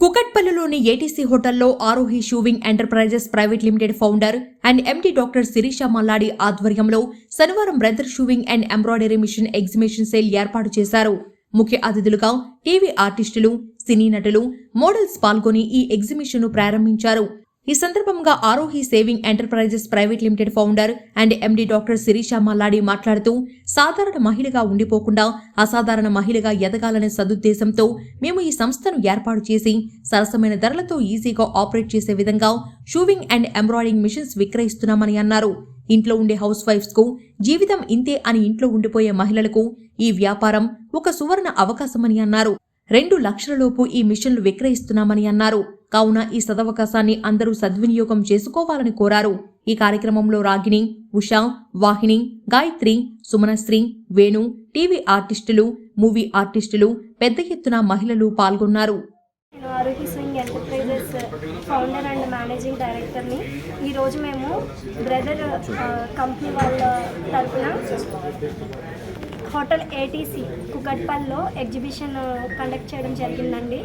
కుకట్పల్లిలోని ATC హోటల్లో Arohi sewing enterprises private limited founder and MD doctor Sirisha Malladi ఆధ్వర్యంలో శనివారం Brother sewing and embroidery machine exhibition sale ఏర్పాటు చేశారు. ముఖ్య అతిథులుగా టీవీ ఆర్టిస్టులు సినీ నటులు మోడల్స్ పాల్గొని ఈ ఎగ్జిబిషన్ ప్రారంభించారు. ఈ సందర్భంగా Arohi sewing enterprises private limited founder and MD doctor Sirisha Malladi మాట్లాడుతూ సాధారణ మహిళగా ఉండిపోకుండా అసాధారణ మహిళగా ఎదగాలనే సదుద్దేశంతో మేము ఈ సంస్థను ఏర్పాటు చేసి సరసమైన ధరలతో ఈజీగా ఆపరేట్ చేసే విధంగా షూవింగ్ అండ్ ఎంబ్రాయిడింగ్ మిషన్స్ విక్రయిస్తున్నామని అన్నారు. ఇంట్లో ఉండే హౌస్ వైఫ్స్కు జీవితం ఇంతే అని ఇంట్లో ఉండిపోయే మహిళలకు ఈ వ్యాపారం ఒక సువర్ణ అవకాశమని అన్నారు. రెండు లక్షలలోపు ఈ మిషన్లు విక్రయిస్తున్నామని అన్నారు. కావున ఈ సదవకాశాన్ని అందరూ సద్వినియోగం చేసుకోవాలని కోరారు. ఈ కార్యక్రమంలో రాగిణి ఉషా వాహిని గాయత్రి సుమనశ్రీ వేణు టీవీ ఆర్టిస్టులు మూవీ ఆర్టిస్టులు పెద్ద ఎత్తున మహిళలు పాల్గొన్నారు. నేను ఆరోగ్య sewing enterprises founder and managing డైరెక్టర్ని ఈరోజు మేము బ్రదర్ కంపెనీ వాళ్ళ తరఫున హోటల్ ఏటీసీ కుకట్పల్లో ఎగ్జిబిషన్ కండక్ట్ చేయడం జరిగిందండి.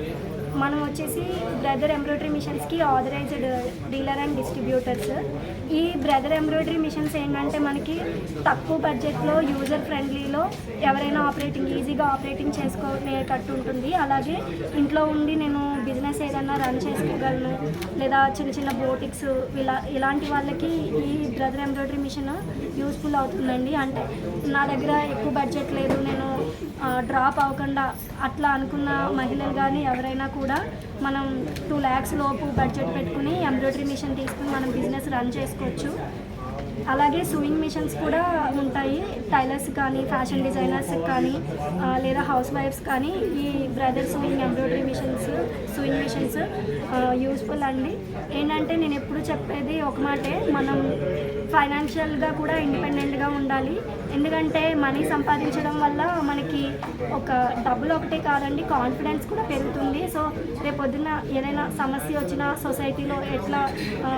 మనం వచ్చేసి బ్రదర్ ఎంబ్రాయిడరీ మిషన్స్కి ఆథరైజ్డ్ డీలర్ అండ్ డిస్ట్రిబ్యూటర్స్ ఈ బ్రదర్ ఎంబ్రాయిడరీ మిషన్స్ ఏంటంటే మనకి తక్కువ బడ్జెట్లో యూజర్ ఫ్రెండ్లీలో ఎవరైనా ఆపరేటింగ్ ఈజీగా ఆపరేటింగ్ చేసుకునేటట్టు ఉంటుంది. అలాగే ఇంట్లో ఉండి నేను బిజినెస్ ఏదైనా రన్ చేసుకోగలను లేదా చిన్న చిన్న బోటిక్స్ ఇలా ఇలాంటి వాళ్ళకి ఈ బ్రదర్ ఎంబ్రాయిడరీ మిషన్ యూస్ఫుల్ అవుతుందండి. అంటే నా దగ్గర ఎక్కువ బడ్జెట్ లేదు నేను డ్రాప్ అవ్వకుండా అట్లా అనుకున్న మహిళలు కానీ ఎవరైనా కూడా కూడా మనం టూ ల్యాక్స్ లోపు బడ్జెట్ పెట్టుకుని ఎంబ్రాయిడరీ మిషన్ తీసుకుని మనం బిజినెస్ రన్ చేసుకోవచ్చు. అలాగే సూయింగ్ మిషన్స్ కూడా ఉంటాయి. టైలర్స్ కానీ ఫ్యాషన్ డిజైనర్స్ కానీ లేదా హౌస్ వైఫ్స్ కానీ ఈ Brother sewing embroidery machines sewing machines useful అండి. ఏంటంటే నేను ఎప్పుడు చెప్పేది ఒక మాటే మనం ఫైనాన్షియల్గా కూడా ఇండిపెండెంట్గా ఉండాలి. ఎందుకంటే మనీ సంపాదించడం వల్ల మనకి ఒక డబ్బులు ఒకటే కాదండి కాన్ఫిడెన్స్ కూడా పెరుగుతుంది. సో రేపు పొద్దున్న ఏదైనా సమస్య వచ్చినా సొసైటీలో ఎట్లా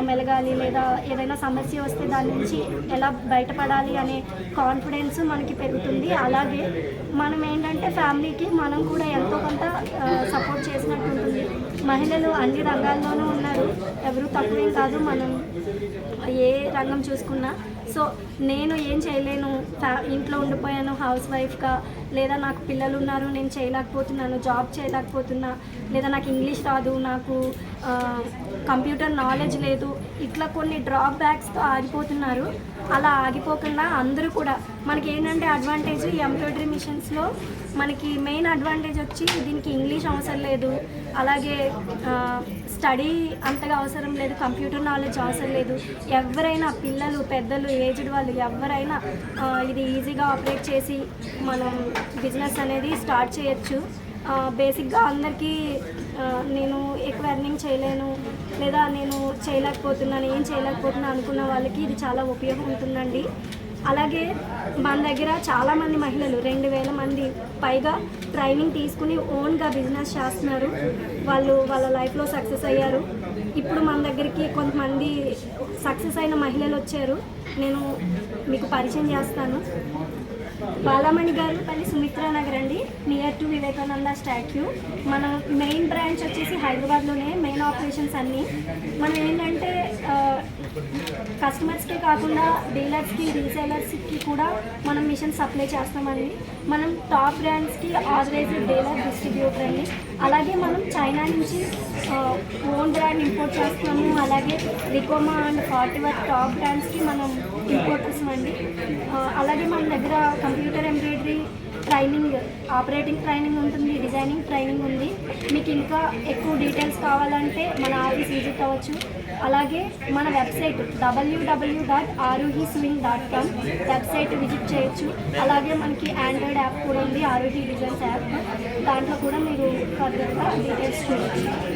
మెలగాలి లేదా ఏదైనా సమస్య వస్తే దాని నుంచి ఎలా బయటపడాలి అనే కాన్ఫిడెన్స్ మనకి పెరుగుతుంది. అలాగే మనం ఏంటంటే ఫ్యామిలీకి మనం కూడా ఎంతో కొంత సపోర్ట్ చేసినట్టు ఉంటుంది. మహిళలు అన్ని రంగాల్లోనూ ఉన్నారు. ఎవరు తక్కువేం కాదు మనం ఏ రంగం చూసుకున్నా. సో నేను ఏం చేయలేను. ఫ్యా ఇంట్లో ఉండిపోయాను హౌస్ వైఫ్గా లేదా నాకు పిల్లలు ఉన్నారు నేను చేయలేకపోతున్నాను జాబ్ చేయలేకపోతున్నా. లేదా నాకు ఇంగ్లీష్ రాదు నాకు కంప్యూటర్ నాలెడ్జ్ లేదు. ఇట్లా కొన్ని డ్రాప్ బ్యాక్స్తో ఆగిపోతున్నారు. అలా ఆగిపోకుండా అందరూ కూడా. మనకి ఏంటంటే అడ్వాంటేజ్ ఈ ఎంబ్రాయిడరీ మిషన్స్లో మనకి మెయిన్ అడ్వాంటేజ్ వచ్చి దీనికి ఇంగ్లీష్ అవసరం లేదు. అలాగే స్టడీ అంతగా అవసరం అవసరం లేదు కంప్యూటర్ నాలెడ్జ్ అవసరం లేదు. ఎవరైనా పిల్లలు పెద్దలు ఏజ్డ్ వాళ్ళు ఎవరైనా ఇది ఈజీగా ఆపరేట్ చేసి మనం బిజినెస్ అనేది స్టార్ట్ చేయొచ్చు. బేసిక్గా అందరికీ నేను ఎక్కువ ఎర్నింగ్ చేయలేను లేదా నేను చేయలేకపోతున్నాను ఏం చేయలేకపోతున్నాను అనుకున్న వాళ్ళకి ఇది చాలా ఉపయోగం ఉంటుందండి. అలాగే మన దగ్గర చాలామంది మహిళలు రెండు వేల మంది పైగా ట్రైనింగ్ తీసుకుని ఓన్గా బిజినెస్ చేస్తున్నారు. వాళ్ళు వాళ్ళ లైఫ్లో సక్సెస్ అయ్యారు. ఇప్పుడు మన దగ్గరికి కొంతమంది సక్సెస్ అయిన మహిళలు వచ్చారు. నేను మీకు పరిచయం చేస్తాను. బాలామణి గారు పల్లి సుమిత్రా నగర్ అండి. నియర్ టు వివేకానంద స్టాట్యూ మన మెయిన్ బ్రాంచ్ వచ్చేసి హైదరాబాద్లోనే మెయిన్ ఆపరేషన్స్ అన్నీ. మనం ఏంటంటే కస్టమర్స్కే కాకుండా డీలర్స్కి రీసేలర్స్కి కూడా మనం మిషన్ సప్లై చేస్తామండి. మనం టాప్ బ్రాండ్స్కి ఆథరైజ్డ్ డీలర్ డిస్ట్రిబ్యూటర్ అండి. అలాగే మనం చైనా నుంచి ఓన్ బ్రాండ్ ఇంపోర్ట్ చేస్తున్నాము. అలాగే Ricoma and forty work top బ్రాండ్స్కి మనం ఇంపోర్ట్ చేస్తామండి. అలాగే మన దగ్గర computer embroidery training operating training ఉంటుంది డిజైనింగ్ ట్రైనింగ్ ఉంది. మీకు ఇంకా ఎక్కువ డీటెయిల్స్ కావాలంటే మన ఆఫీస్ విజిట్ అవ్వచ్చు. అలాగే మన website WW dot Arohi sewing dot com website visit చేయొచ్చు. అలాగే మనకి ఆండ్రాయిడ్ యాప్ కూడా ఉంది ఆరోహి డిజైన్స్ యాప్ దాంట్లో కూడా మీరు ఫర్దర్గా డీటెయిల్స్ చూడవచ్చు